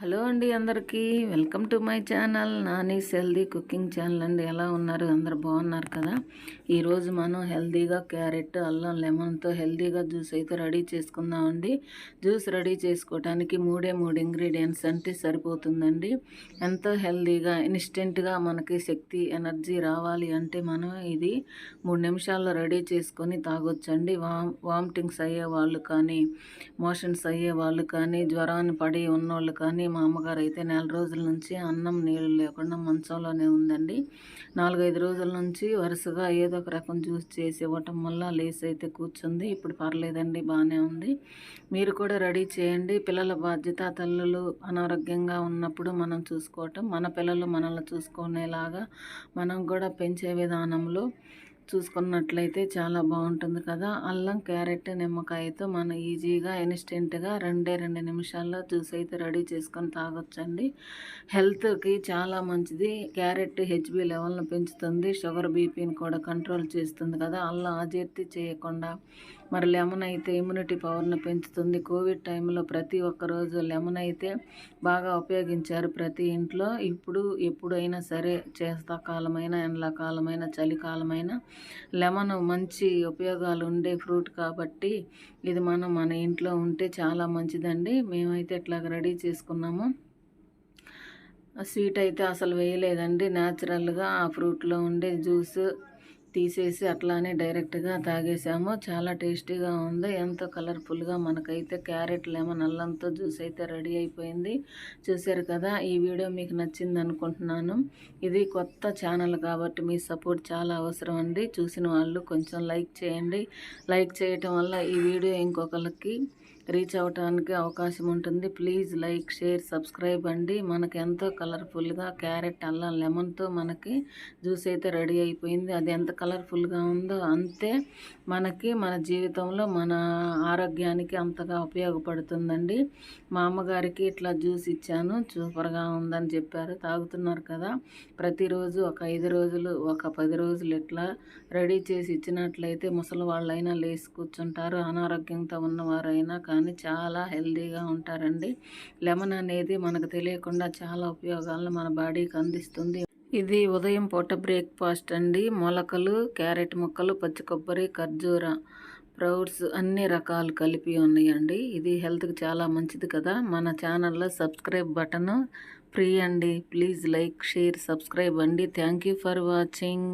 Hello అండి అందరికీ. Welcome to my channel. Nani's healthy cooking channel అండి. ఎలా ఉన్నారు? అందరు బాగున్నారు కదా? ఈరోజు మనం హెల్దీగా క్యారెట్ అల్లం లెమన్తో హెల్దీగా జ్యూస్ అయితే రెడీ చేసుకుందామండి. జ్యూస్ రెడీ చేసుకోవడానికి మూడే మూడు ఇంగ్రీడియంట్స్ అంటే సరిపోతుందండి. ఎంతో హెల్దీగా ఇన్స్టెంట్గా మనకి శక్తి ఎనర్జీ రావాలి అంటే మనం ఇది మూడు నిమిషాల్లో రెడీ చేసుకొని తాగొచ్చండి. వామ్ వామిటింగ్స్ అయ్యే వాళ్ళు కానీ మోషన్స్ అయ్యే వాళ్ళు కానీ జ్వరాన్ని పడి ఉన్నోళ్ళు కానీ మా అమ్మగారు అయితే నెల రోజుల నుంచి అన్నం నీళ్ళు లేకుండా మంచంలోనే ఉందండి. నాలుగైదు రోజుల నుంచి వరుసగా ఏదో ఒక రకం జ్యూస్ చేసి ఇవ్వటం వల్ల లేస్ అయితే కూర్చుంది. ఇప్పుడు పర్లేదండి బాగానే ఉంది. మీరు కూడా రెడీ చేయండి. పిల్లల బాధ్యత తల్లులు అనారోగ్యంగా ఉన్నప్పుడు మనం చూసుకోవటం మన పిల్లలు మనల్ని చూసుకునేలాగా మనం కూడా పెంచే విధానంలో చూసుకున్నట్లయితే చాలా బాగుంటుంది కదా. అల్లం క్యారెట్ నిమ్మకాయతో మనం ఈజీగా ఇన్స్టెంట్గా రెండే రెండు నిమిషాల్లో జ్యూస్ అయితే రెడీ చేసుకొని తాగొచ్చండి. హెల్త్కి చాలా మంచిది. క్యారెట్ హెచ్బి లెవెల్ను పెంచుతుంది. షుగర్ బీపీని కూడా కంట్రోల్ చేస్తుంది కదా. అల్లం అజీర్తి చేయకుండా మరి లెమన్ అయితే ఇమ్యూనిటీ పవర్ను పెంచుతుంది. కోవిడ్ టైంలో ప్రతి ఒక్కరోజు లెమన్ అయితే బాగా ఉపయోగించారు ప్రతి ఇంట్లో. ఇప్పుడు ఎప్పుడైనా సరే చేస్తాకాలమైన ఎండాకాలమైన చలికాలమైన లెమన్ మంచి ఉపయోగాలు ఉండే ఫ్రూట్ కాబట్టి ఇది మనం మన ఇంట్లో ఉంటే చాలా మంచిదండి. మేమైతే ఇట్లాగ రెడీ చేసుకున్నాము. స్వీట్ అయితే అసలు వేయలేదండి. న్యాచురల్గా ఆ ఫ్రూట్లో ఉండే జ్యూస్ తీసేసి అట్లానే డైరెక్ట్గా తాగేసాము. చాలా టేస్టీగా ఉంది. ఎంతో కలర్ఫుల్గా మనకైతే క్యారెట్ లెమన్ అల్లంతో జ్యూస్ అయితే రెడీ అయిపోయింది. చూసారు కదా ఈ వీడియో మీకు నచ్చింది అనుకుంటున్నాను. ఇది కొత్త ఛానల్ కాబట్టి మీ సపోర్ట్ చాలా అవసరం అండి. చూసిన వాళ్ళు కొంచెం లైక్ చేయండి. లైక్ చేయటం వల్ల ఈ వీడియో ఇంకొకరికి రీచ్ అవ్వడానికి అవకాశం ఉంటుంది. ప్లీజ్ లైక్ షేర్ సబ్స్క్రైబ్ అండి. మనకి ఎంతో కలర్ఫుల్గా క్యారెట్ అల్లం లెమన్తో మనకి జ్యూస్ అయితే రెడీ అయిపోయింది. అది ఎంత కలర్ఫుల్గా ఉందో అంతే మనకి మన జీవితంలో మన ఆరోగ్యానికి అంతగా ఉపయోగపడుతుందండి. మా అమ్మగారికి ఇట్లా జ్యూస్ ఇచ్చాను. సూపర్గా ఉందని చెప్పారు. తాగుతున్నారు కదా. ప్రతిరోజు ఒక ఐదు రోజులు ఒక పది రోజులు ఇట్లా రెడీ చేసి ఇచ్చినట్లయితే ముసలి వాళ్ళైనా లేచి కూర్చుంటారు. అనారోగ్యంతో ఉన్నవారైనా కానీ చాలా హెల్తీగా ఉంటారండి. లెమన్ అనేది మనకు తెలియకుండా చాలా ఉపయోగాలను మన బాడీకి అందిస్తుంది. ఇది ఉదయం పూట బ్రేక్ఫాస్ట్ అండి. మొలకలు క్యారెట్ ముక్కలు పచ్చి కొబ్బరి ఖర్జూర ప్రౌడ్స్ అన్ని రకాలు కలిపి ఉన్నాయండి. ఇది హెల్త్కి చాలా మంచిది కదా. మన ఛానల్లో సబ్స్క్రైబ్ బటన్ ఫ్రీ అండి. ప్లీజ్ లైక్ షేర్ సబ్స్క్రైబ్ అండి. Thank for watching.